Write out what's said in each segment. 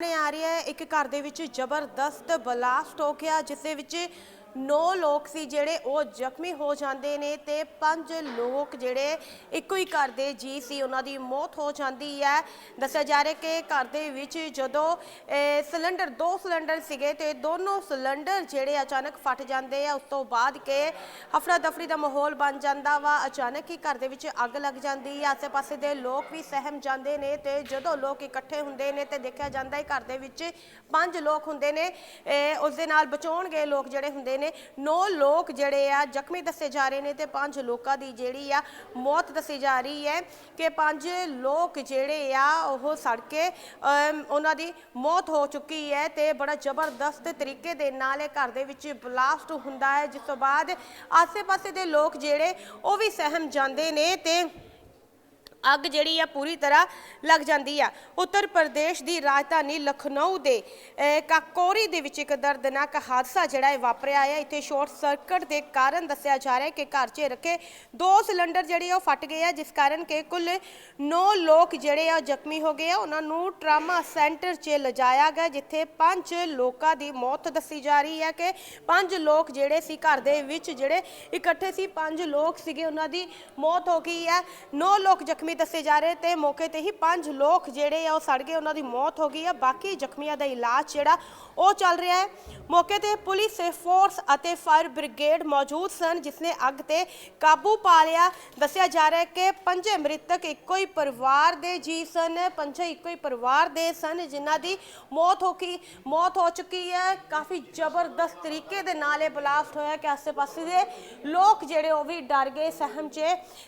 ਸਾਹਮਣੇ ਆ ਰਿਹਾ ਹੈ। ਇੱਕ ਘਰ ਦੇ ਵਿੱਚ ਜ਼ਬਰਦਸਤ ਬਲਾਸਟ ਹੋ ਗਿਆ, ਜਿਸ ਦੇ ਵਿੱਚ 9 ਲੋਕ ਸੀ ਜਿਹੜੇ ਉਹ ਜ਼ਖਮੀ ਹੋ ਜਾਂਦੇ ਨੇ ਤੇ ਪੰਜ ਲੋਕ ਜਿਹੜੇ ਇੱਕੋ ਹੀ ਘਰ ਦੇ ਜੀ ਸੀ, ਉਹਨਾਂ ਦੀ ਮੌਤ ਹੋ ਜਾਂਦੀ ਹੈ। ਦੱਸਿਆ ਜਾ ਰਿਹਾ ਕਿ ਘਰ ਦੇ ਵਿੱਚ ਜਦੋਂ ਸਿਲੰਡਰ, ਦੋ ਸਿਲੰਡਰ ਸੀਗੇ ਤੇ ਦੋਨੋਂ ਸਿਲੰਡਰ ਜਿਹੜੇ ਅਚਾਨਕ ਫਟ ਜਾਂਦੇ ਆ, ਉਸ ਤੋਂ ਬਾਅਦ ਕਿ ਹਫੜਾ ਦਫੜੀ ਦਾ ਮਾਹੌਲ ਬਣ ਜਾਂਦਾ ਵਾ, ਅਚਾਨਕ ਹੀ ਘਰ ਦੇ ਵਿੱਚ ਅੱਗ ਲੱਗ ਜਾਂਦੀ ਹੈ ਆਸੇ-ਪਾਸੇ ਦੇ ਲੋਕ ਵੀ ਸਹਿਮ ਜਾਂਦੇ ਨੇ ਤੇ ਜਦੋਂ ਲੋਕ ਇਕੱਠੇ ਹੁੰਦੇ ਨੇ ਤੇ ਦੇਖਿਆ ਜਾਂਦਾ ਹੈ ਘਰ ਦੇ ਵਿੱਚ ਪੰਜ ਲੋਕ ਹੁੰਦੇ ਨੇ ਇਹ ਉਸ ਦੇ ਨਾਲ ਬਚਾਉਣ ਗਏ ਲੋਕ ਜਿਹੜੇ ਹੁੰਦੇ ਨੇ। ਨੌ ਲੋਕ ਜਿਹੜੇ ਆ, ਜ਼ਖਮੀ ਦੱਸੇ ਜਾ ਰਹੇ ਨੇ ਤੇ ਪੰਜ ਲੋਕਾਂ ਦੀ ਜਿਹੜੀ ਆ, ਮੌਤ ਦੱਸੀ ਜਾ ਰਹੀ ਹੈ ਕਿ ਪੰਜ ਲੋਕ ਜਿਹੜੇ ਆ, ਉਹ ਸੜ ਕੇ ਉਹਨਾਂ ਦੀ ਮੌਤ ਹੋ ਚੁੱਕੀ ਹੈ ਤੇ ਬੜਾ ਜ਼ਬਰਦਸਤ ਤਰੀਕੇ ਦੇ ਨਾਲ ਇਹ ਘਰ ਦੇ ਵਿੱਚ ਬਲਾਸਟ ਹੁੰਦਾ ਹੈ। ਜਿਸ ਤੋਂ ਬਾਅਦ ਆਸੇ-ਪਾਸੇ ਦੇ ਲੋਕ ਜਿਹੜੇ, ਉਹ ਵੀ ਸਹਿਮ ਜਾਂਦੇ ਨੇ ਤੇ ਅੱਗ ਜਿਹੜੀ ਆ ਪੂਰੀ ਤਰ੍ਹਾਂ ਲੱਗ ਜਾਂਦੀ ਆ। ਉੱਤਰ ਪ੍ਰਦੇਸ਼ ਦੀ ਰਾਜਧਾਨੀ ਲਖਨਊ ਦੇ ਕਾਕੋਰੀ ਦੇ ਵਿੱਚ ਇੱਕ ਦਰਦਨਾਕ ਹਾਦਸਾ ਜਿਹੜਾ ਹੈ ਵਾਪਰਿਆ ਹੈ ਇੱਥੇ ਸ਼ਾਰਟ ਸਰਕਟ ਦੇ ਕਾਰਨ ਦੱਸਿਆ ਜਾ ਰਿਹਾ ਹੈ ਕਿ ਘਰ 'ਚ ਰੱਖੇ ਦੋ ਸਿਲੰਡਰ ਜਿਹੜੇ ਉਹ ਫਟ ਗਏ ਆ, ਜਿਸ ਕਾਰਨ ਕਿ ਕੁੱਲ 9 ਲੋਕ ਜਿਹੜੇ ਆ ਜ਼ਖਮੀ ਹੋ ਗਏ ਆ। ਉਹਨਾਂ ਨੂੰ ਟਰਾਮਾ ਸੈਂਟਰ 'ਚ ਲਿਜਾਇਆ ਗਿਆ, ਜਿੱਥੇ ਪੰਜ ਲੋਕਾਂ ਦੀ ਮੌਤ ਦੱਸੀ ਜਾ ਰਹੀ ਹੈ ਕਿ ਪੰਜ ਲੋਕ ਜਿਹੜੇ ਸੀ ਘਰ ਦੇ ਵਿੱਚ ਜਿਹੜੇ ਇਕੱਠੇ ਸੀ, ਪੰਜ ਲੋਕ ਸੀਗੇ, ਉਹਨਾਂ ਦੀ ਮੌਤ ਹੋ ਗਈ ਹੈ। 9 ਲੋਕ ਜ਼ਖਮੀ ਦੱਸੇ ਜਾ ਰਹੇ ਤੇ ਮੌਕੇ ਤੇ ਹੀ ਪੰਜ ਲੋਕ ਜਿਹੜੇ ਆ ਉਹ ਸੜ ਗਏ, ਉਹਨਾਂ ਦੀ ਮੌਤ ਹੋ ਗਈ ਹੈ ਬਾਕੀ ਜ਼ਖਮੀਆਂ ਦਾ ਇਲਾਜ ਜਿਹੜਾ ਉਹ ਚੱਲ ਰਿਹਾ ਹੈ। ਮੌਕੇ ਤੇ ਪੁਲਿਸ ਫੋਰਸ ਅਤੇ ਫਾਇਰ ਬ੍ਰਿਗੇਡ ਮੌਜੂਦ ਸਨ, ਜਿਸ ਨੇ ਅੱਗ ਤੇ ਕਾਬੂ ਪਾ ਲਿਆ। ਦੱਸਿਆ ਜਾ ਰਿਹਾ ਹੈ ਕਿ ਪੰਜੇ ਮ੍ਰਿਤਕ, ਇੱਕੋ ਹੀ ਪਰਿਵਾਰ ਦੇ ਜੀ ਸਨ, ਪੰਜੇ ਇੱਕੋ ਹੀ ਪਰਿਵਾਰ ਦੇ ਸਨ, ਜਿਨ੍ਹਾਂ ਦੀ ਮੌਤ ਹੋ ਗਈ ਮੌਤ ਹੋ ਚੁੱਕੀ ਹੈ। ਕਾਫੀ ਜ਼ਬਰਦਸਤ ਤਰੀਕੇ ਦੇ ਨਾਲ ਇਹ ਬਲਾਸਟ ਹੋਇਆ ਕਿ ਆਸੇ ਪਾਸੇ ਦੇ ਲੋਕ ਜਿਹੜੇ ਉਹ ਵੀ ਡਰ ਗਏ, ਸਹਿਮ 'ਚ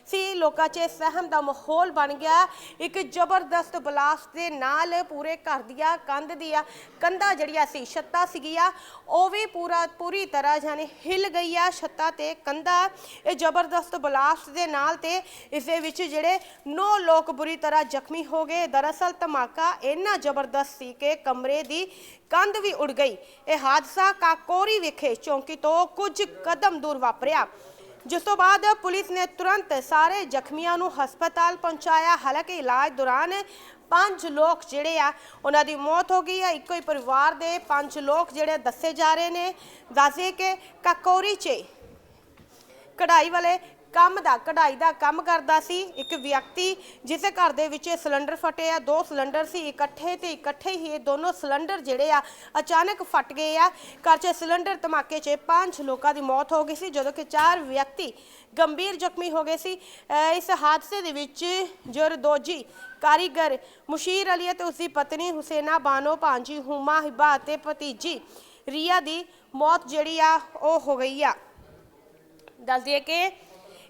ਸੀ। ਲੋਕਾਂ 'ਚ ਸਹਿਮ ਦਾ ਮਾਹੌਲ ਬਣ ਗਿਆ। ਇੱਕ ਜ਼ਬਰਦਸਤ ਬਲਾਸਟ ਦੇ ਨਾਲ ਪੂਰੇ ਘਰ ਦੀਆਂ ਕੰਧ ਦੀਆਂ ਕੰਧਾਂ ਜਿਹੜੀਆਂ ਸੀ, ਛੱਤਾਂ ਸੀਗੀਆਂ, ਉਹ ਵੀ ਪੂਰਾ, ਪੂਰੀ ਤਰ੍ਹਾਂ ਜਾਨੀ ਹਿੱਲ ਗਈ ਆ ਛੱਤਾਂ ਤੇ ਕੰਧਾਂ। ਇਹ ਜ਼ਬਰਦਸਤ ਬਲਾਸਟ ਦੇ ਨਾਲ ਤੇ ਇਸ ਦੇ ਵਿੱਚ ਜਿਹੜੇ 9 ਲੋਕ ਬੁਰੀ ਤਰ੍ਹਾਂ ਜ਼ਖਮੀ ਹੋ ਗਏ। ਦਰਅਸਲ ਧਮਾਕਾ ਇੰਨਾ ਜ਼ਬਰਦਸਤ ਸੀ ਕਿ ਕਮਰੇ ਦੀ ਕੰਧ ਵੀ ਉੜ ਗਈ। ਇਹ ਹਾਦਸਾ ਕਾਕੋਰੀ ਵਿਖੇ ਚੌਂਕੀ ਤੋਂ ਕੁਝ ਕਦਮ ਦੂਰ ਵਾਪਰਿਆ। ਜਿਸ ਤੋਂ ਬਾਅਦ ਪੁਲਿਸ ਨੇ ਤੁਰੰਤ ਸਾਰੇ ਜ਼ਖਮੀਆਂ ਨੂੰ ਹਸਪਤਾਲ ਪਹੁੰਚਾਇਆ। ਹਾਲਾਂਕਿ ਇਲਾਜ ਦੌਰਾਨ ਪੰਜ ਲੋਕ ਜਿਹੜੇ ਆ, ਉਹਨਾਂ ਦੀ ਮੌਤ ਹੋ ਗਈ ਹੈ ਇੱਕੋ ਹੀ ਪਰਿਵਾਰ ਦੇ ਪੰਜ ਲੋਕ ਜਿਹੜੇ ਦੱਸੇ ਜਾ ਰਹੇ ਨੇ। ਦੱਸੇ ਕਿ ਕਾਕੋਰੀ 'ਚ ਕਢਾਈ ਵਾਲੇ ਕੰਮ ਦਾ, ਕਢਾਈ ਦਾ ਕੰਮ ਕਰਦਾ ਸੀ। ਇੱਕ ਵਿਅਕਤੀ ਜਿਸ ਘਰ ਦੇ ਵਿੱਚ ਇਹ ਸਿਲੰਡਰ ਫਟੇ ਆ, ਦੋ ਸਿਲੰਡਰ ਸੀ ਇਕੱਠੇ ਤੇ ਇਕੱਠੇ ਹੀ ਇਹ ਦੋਨੋਂ ਸਿਲੰਡਰ ਜਿਹੜੇ ਆ ਅਚਾਨਕ ਫਟ ਗਏ ਆ। ਘਰ 'ਚ ਸਿਲੰਡਰ ਧਮਾਕੇ 'ਚ ਪੰਜ ਲੋਕਾਂ ਦੀ ਮੌਤ ਹੋ ਗਈ ਸੀ, ਜਦੋਂ ਕਿ ਚਾਰ ਵਿਅਕਤੀ ਗੰਭੀਰ ਜ਼ਖਮੀ ਹੋ ਗਏ ਸੀ। ਅਹ ਇਸ ਹਾਦਸੇ ਦੇ ਵਿੱਚ ਜਰਦੋਜੀ ਕਾਰੀਗਰ ਮੁਸ਼ੀਰ ਅਲੀ ਅਤੇ ਉਸ ਦੀ ਪਤਨੀ ਹੁਸੈਨਾ ਬਾਨੋ, ਭਾਂਜੀ ਹੁਮਾ ਹਿਬਾ ਅਤੇ ਭਤੀਜੀ ਰੀਆ ਦੀ ਮੌਤ ਜਿਹੜੀ ਆ, ਉਹ ਹੋ ਗਈ ਆ। ਦੱਸ ਦਈਏ ਕਿ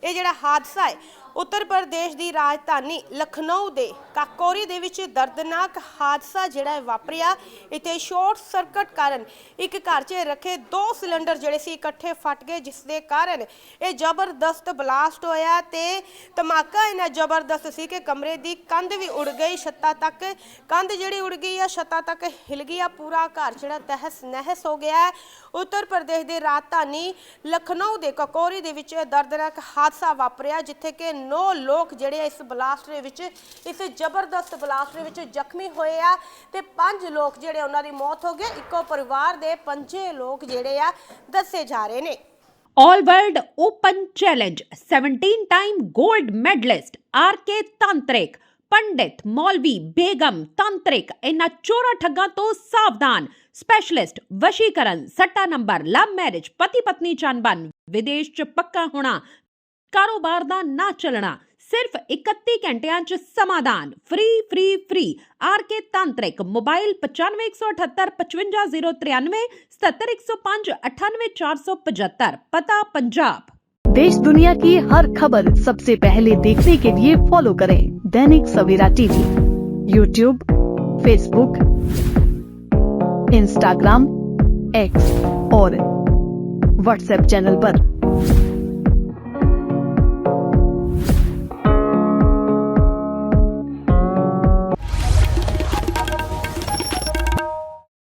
ਇਹ ਜਿਹੜਾ ਹਾਦਸਾ ਹੈ ਉੱਤਰ ਪ੍ਰਦੇਸ਼ ਦੀ ਰਾਜਧਾਨੀ ਲਖਨਊ ਦੇ ਕਾਕੋਰੀ ਦੇ ਵਿੱਚ ਦਰਦਨਾਕ ਹਾਦਸਾ ਜਿਹੜਾ ਹੈ ਵਾਪਰਿਆ। ਇੱਥੇ ਸ਼ਾਰਟ ਸਰਕਟ ਕਾਰਨ ਇੱਕ ਘਰ 'ਚ ਰੱਖੇ ਦੋ ਸਿਲੰਡਰ ਜਿਹੜੇ ਸੀ ਇਕੱਠੇ ਫਟ ਗਏ, ਜਿਸ ਦੇ ਕਾਰਨ ਇਹ ਜ਼ਬਰਦਸਤ ਬਲਾਸਟ ਹੋਇਆ ਤੇ ਧਮਾਕਾ ਇਹਨਾਂ ਜ਼ਬਰਦਸਤ ਸੀ ਕਿ ਕਮਰੇ ਦੀ ਕੰਧ ਵੀ ਉੜ ਗਈ, ਛੱਤਾਂ ਤੱਕ ਕੰਧ ਜਿਹੜੀ ਉੜ ਗਈ ਆ, ਛੱਤਾਂ ਤੱਕ ਹਿਲ ਗਈ ਆ, ਪੂਰਾ ਘਰ ਜਿਹੜਾ ਤਹਿਸ ਨਹਿਸ ਹੋ ਗਿਆ ਹੈ। ਉੱਤਰ ਪ੍ਰਦੇਸ਼ ਦੀ ਰਾਜਧਾਨੀ ਲਖਨਊ ਦੇ ਕਕੋਰੀ ਦੇ ਵਿੱਚ ਇਹ ਦਰਦਨਾਕ ਹਾਦਸਾ ਵਾਪਰਿਆ, ਜਿੱਥੇ ਕਿ 9 ਲੋਕ ਜਿਹੜੇ ਆ ਇਸ ਬਲਾਸਟ ਦੇ ਵਿੱਚ, ਇਸ ਜ਼ਬਰਦਸਤ ਬਲਾਸਟ ਦੇ ਵਿੱਚ ਜ਼ਖਮੀ ਹੋਏ ਆ ਤੇ ਪੰਜ ਲੋਕ ਜਿਹੜੇ ਉਹਨਾਂ ਦੀ ਮੌਤ ਹੋ ਗਈ ਇੱਕੋ ਪਰਿਵਾਰ ਦੇ ਪੰਜੇ ਲੋਕ ਜਿਹੜੇ ਆ ਦੱਸੇ ਜਾ ਰਹੇ ਨੇ। All World Open Challenge 17 time gold medalist RK Tantrik ਪੰਡਿਤ ਮੌਲਵੀ ਬੇਗਮ ਤੰਤਰਿਕ ਇਹਨਾਂ ਚੋਰਾ ਠੱਗਾਂ ਤੋਂ ਸਾਵਧਾਨ ਸਪੈਸ਼ਲਿਸਟ ਵਸ਼ੀਕਰਨ ਸੱਟਾ ਨੰਬਰ ਲਵ ਮੈਰਿਜ ਪਤੀ ਪਤਨੀ ਚੰਬਨ ਵਿਦੇਸ਼ ਚ ਪੱਕਾ ਹੋਣਾ ਕਾਰੋਬਾਰ ਦਾ ਨਾ ਚੱਲਣਾ ਸਿਰਫ 31 ਘੰਟਿਆਂ ਚ ਸਮਾਧਾਨ free free free R K ਤਾਂਤਰਿਕ mobile 9518555093 77105 98475 ਪਤਾ ਪੰਜਾਬ देश दुनिया की हर खबर सबसे पहले देखने के लिए फॉलो करें Dainik Savera TV YouTube Facebook Instagram X और व्हाट्सएप चैनल पर।